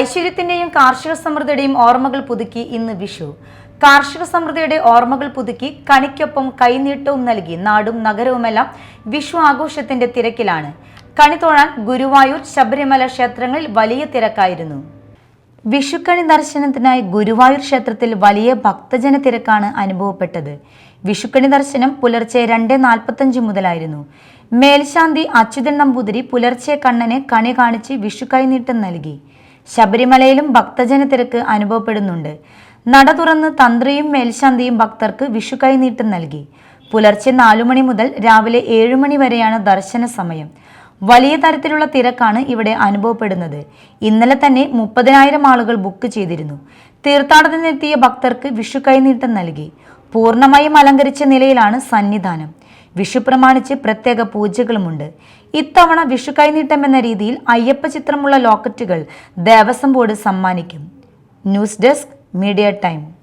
ഐശ്വര്യത്തിന്റെയും കാർഷിക സമൃദ്ധിയുടെയും ഓർമ്മകൾ പുതുക്കി ഇന്ന് വിഷു. കാർഷിക സമൃദ്ധിയുടെ ഓർമ്മകൾ പുതുക്കി കണിക്കൊപ്പം കൈനീട്ടവും നൽകി നാടും നഗരവുമെല്ലാം വിഷു ആഘോഷത്തിന്റെ തിരക്കിലാണ്. കണി തൊഴാൻ ഗുരുവായൂർ ശബരിമല ക്ഷേത്രങ്ങളിൽ വലിയ തിരക്കായിരുന്നു. വിഷുക്കണി ദർശനത്തിനായി ഗുരുവായൂർ ക്ഷേത്രത്തിൽ വലിയ ഭക്തജന തിരക്കാണ് അനുഭവപ്പെട്ടത്. വിഷുക്കണി ദർശനം പുലർച്ചെ രണ്ട് നാൽപ്പത്തഞ്ച് മുതലായിരുന്നു. മേൽശാന്തി അച്യുതൻ നമ്പൂതിരി പുലർച്ചെ കണ്ണനെ കണി കാണിച്ച് വിഷു കൈനീട്ടം നൽകി. ശബരിമലയിലും ഭക്തജന തിരക്ക് അനുഭവപ്പെടുന്നുണ്ട്. നട തുറന്ന് തന്ത്രിയും മേൽശാന്തിയും ഭക്തർക്ക് വിഷു കൈനീട്ടം നൽകി. പുലർച്ചെ നാലു മണി മുതൽ രാവിലെ ഏഴു മണി വരെയാണ് ദർശന സമയം. വലിയ തരത്തിലുള്ള തിരക്കാണ് ഇവിടെ അനുഭവപ്പെടുന്നത്. ഇന്നലെ തന്നെ മുപ്പതിനായിരം ആളുകൾ ബുക്ക് ചെയ്തിരുന്നു. തീർത്ഥാടനത്തിനെത്തിയ ഭക്തർക്ക് വിഷു കൈനീട്ടം നൽകി. പൂർണമായും അലങ്കരിച്ച നിലയിലാണ് സന്നിധാനം. വിഷു പ്രമാണിച്ച് പ്രത്യേക പൂജകളുമുണ്ട്. ഇത്തവണ വിഷു കൈനീട്ടം എന്ന രീതിയിൽ അയ്യപ്പ ചിത്രമുള്ള ലോക്കറ്റുകൾ ദേവസ്വം ബോർഡ് സമ്മാനിക്കും. News desk media time.